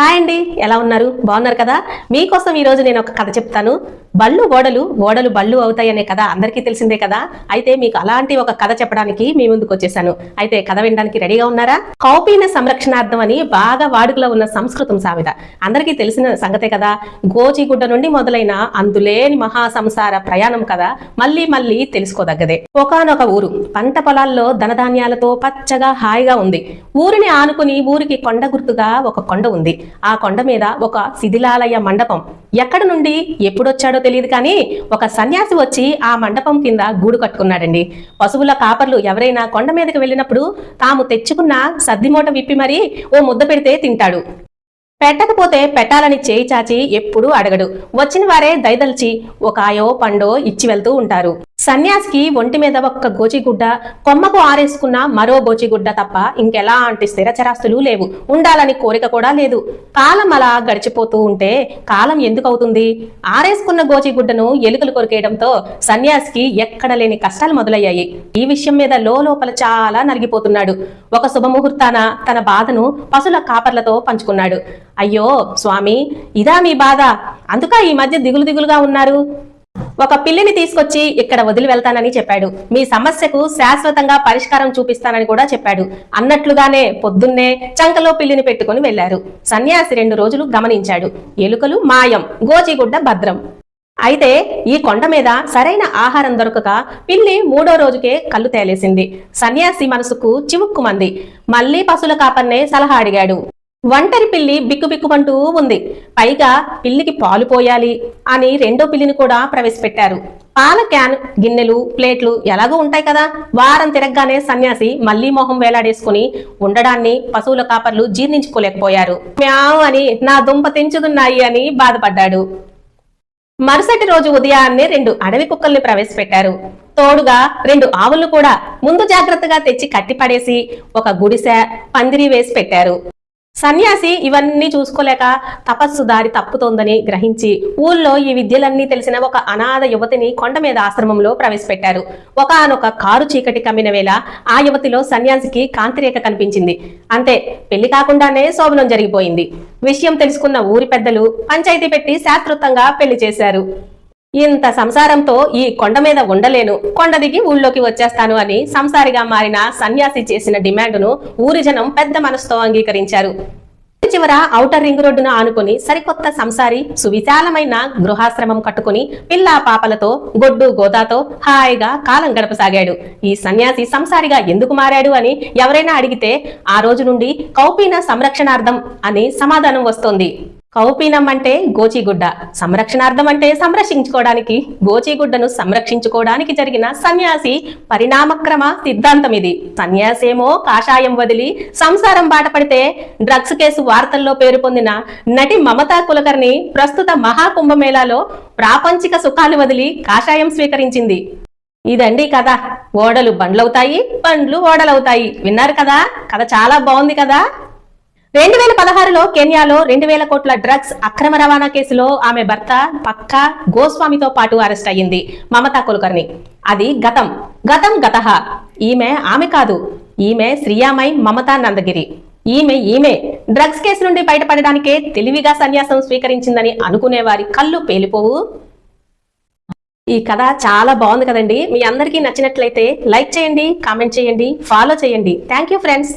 Hi అండి ఎలా ఉన్నారు? బాగున్నారు కదా? మీకోసం ఈ రోజు నేను ఒక కథ చెప్తాను. బళ్ళు ఓడలు ఓడలు బళ్ళు అవుతాయి అనే కథ అందరికీ తెలిసిందే కదా? అయితే మీకు అలాంటి ఒక కథ చెప్పడానికి మీ ముందుకు వచ్చేసాను. అయితే కథ వినడానికి రెడీగా ఉన్నారా? కౌపీన సంరక్షణార్థం అని బాగా వాడుకలో ఉన్న సంస్కృతం సామెత. అందరికీ తెలిసిన సంగతే కదా? గోచిగుడ్డ నుండి మొదలైన అందులేని మహాసంసార ప్రయాణం కదా మళ్ళీ మళ్ళీ తెలుసుకోదగ్గదే. ఒకానొక ఊరు. పంట పొలాల్లో ధనధాన్యాలతో పచ్చగా హాయిగా ఉంది. ఊరిని ఆనుకుని ఊరికి కొండ గుర్తుగా ఒక కొండ ఉంది. ఆ కొండ మీద ఒక శిథిలాలయ మండపం. ఎక్కడ నుండి ఎప్పుడొచ్చాడో తెలియదు కానీ ఒక సన్యాసి వచ్చి ఆ మండపం కింద గూడు కట్టుకున్నాడండి. పశువుల కాపర్లు ఎవరైనా కొండ మీదకి వెళ్ళినప్పుడు తాము తెచ్చుకున్న సర్దిమూట విప్పి మరీ ఓ ముద్ద పెడితే తింటాడు. పెట్టకపోతే పెట్టాలని చేయి చాచి ఎప్పుడూ అడగడు. వచ్చిన వారే దయదల్చి ఒక ఆయో పండో ఇచ్చి వెళ్తూ ఉంటారు. సన్యాసికి ఒంటి మీద ఒక్క గోచిగుడ్డ కొమ్మకు ఆరేసుకున్న మరో గోచిగుడ్డ తప్ప ఇంకెలాంటి స్థిరచరాస్తులు లేవు. ఉండాలని కోరిక కూడా లేదు. కాలం అలా గడిచిపోతూ ఉంటే కాలం ఎందుకు అవుతుంది ఆరేసుకున్న గోచిగుడ్డను ఎలుకలు కొరికేయడంతో సన్యాసికి ఎక్కడ లేని కష్టాలు మొదలయ్యాయి. ఈ విషయం మీద లోపల చాలా నలిగిపోతున్నాడు. ఒక శుభముహూర్తాన తన బాధను పశుల కాపర్లతో పంచుకున్నాడు. అయ్యో స్వామి ఇదా మీ బాధ. అందుక ఈ మధ్య దిగులు దిగులుగా ఉన్నారు. ఒక పిల్లిని తీసుకొచ్చి ఇక్కడ వదిలి వెళ్తానని చెప్పాడు. మీ సమస్యకు శాశ్వతంగా పరిష్కారం చూపిస్తానని కూడా చెప్పాడు. అన్నట్లుగానే పొద్దున్నే చంకలో పిల్లిని పెట్టుకుని వెళ్ళారు సన్యాసి రెండు రోజులు గమనించాడు. ఎలుకలు మాయం గోచిగుడ్డ భద్రం. అయితే ఈ కొండ మీద సరైన ఆహారం దొరకక పిల్లి మూడో రోజుకే కళ్ళు తేలేసింది. సన్యాసి మనసుకు చివుక్కుమంది. మళ్ళీ పశుల కాపన్నే సలహా అడిగాడు. ఒంటరి పిల్లి బిక్కుబిక్కుమంటూ ఉంది. పైగా పిల్లికి పాలు పోయాలి అని రెండో పిల్లిని కూడా ప్రవేశపెట్టారు. పాల క్యాన్ గిన్నెలు ప్లేట్లు ఎలాగో ఉంటాయి కదా? వారం తిరగగానే సన్యాసి మళ్ళీ మొహం వేలాడేసుకుని ఉండడాన్ని పశువుల కాపర్లు జీర్ణించుకోలేకపోయారు. మ్యావ్ అని నా దుంప తెంచుతున్నాయి అని బాధపడ్డాడు. మరుసటి రోజు ఉదయాన్నే రెండు అడవి కుక్కల్ని ప్రవేశపెట్టారు. తోడుగా రెండు ఆవులు కూడా ముందు జాగ్రత్తగా తెచ్చి కట్టిపడేసి ఒక గుడిసె పందిరి వేసి పెట్టారు. సన్యాసి ఇవన్నీ చూసుకోలేక తపస్సు దారి తప్పుతోందని గ్రహించి ఊళ్ళో ఈ విద్యలన్నీ తెలిసిన ఒక అనాథ యువతిని కొండ మీద ఆశ్రమంలో ప్రవేశపెట్టారు. ఒకనొక కారు చీకటి కమ్మిన వేళ ఆ యువతిలో సన్యాసికి కాంతిరేఖ కనిపించింది. అంతే పెళ్ళి కాకుండానే శోభనం జరిగిపోయింది. విషయం తెలుసుకున్న ఊరి పెద్దలు పంచాయతీ పెట్టి శాస్త్రోత్తంగా పెళ్ళి చేశారు. ఇంత సంసారంతో ఈ కొండ మీద ఉండలేను. కొండ దిగి ఊళ్ళోకి వచ్చేస్తాను అని సంసారిగా మారిన సన్యాసి చేసిన డిమాండును ఊరి జనం పెద్ద మనసుతో అంగీకరించారు. చివర ఔటర్ రింగ్ రోడ్డును ఆనుకుని సరికొత్త సంసారి సువిశాలమైన గృహాశ్రమం కట్టుకుని పిల్లా పాపలతో గొడ్డు గోదాతో హాయిగా కాలం గడపసాగాడు. ఈ సన్యాసి సంసారిగా ఎందుకు మారాడు అని ఎవరైనా అడిగితే ఆ రోజు నుండి కౌపీన సంరక్షణార్థం అని సమాధానం వస్తోంది. కౌపీనం అంటే గోచిగుడ్డ. సంరక్షణార్థం అంటే సంరక్షించుకోవడానికి గోచిగుడ్డను సంరక్షించుకోవడానికి జరిగిన సన్యాసి పరిణామక్రమ సిద్ధాంతం ఇది సన్యాసేమో కాషాయం వదిలి సంసారం బాటపడితే డ్రగ్స్ కేసు వార్తల్లో పేరు పొందిన నటి మమతా కులకర్ణి ప్రస్తుత మహాకుంభమేళాలో ప్రాపంచిక సుఖాలు వదిలి కాషాయం స్వీకరించింది. ఇదండి కథ. ఓడలు బండ్లవుతాయి బండ్లు ఓడలవుతాయి. విన్నారు కదా? కథ చాలా బాగుంది కదా? రెండు వేల పదహారులో కెన్యాలో రెండు వేల కోట్ల డ్రగ్స్ అక్రమ రవాణా కేసులో ఆమె భర్త పక్క గోస్వామితో పాటు అరెస్ట్ అయ్యింది. మమతా కులకర్ణి. అది గతం. గతం గతహ ఈమె ఆమె కాదు. ఈమె శ్రీయామై మమతా నందగిరి. ఈమె ఈమె. డ్రగ్స్ కేసు నుండి బయటపడడానికే తెలివిగా సన్యాసం స్వీకరించిందని అనుకునేవారి కళ్ళు పేలిపోవు. ఈ కథ చాలా బాగుంది కదండి. మీ అందరికీ నచ్చినట్లయితే లైక్ చేయండి కామెంట్ చేయండి ఫాలో చేయండి. Thank you friends.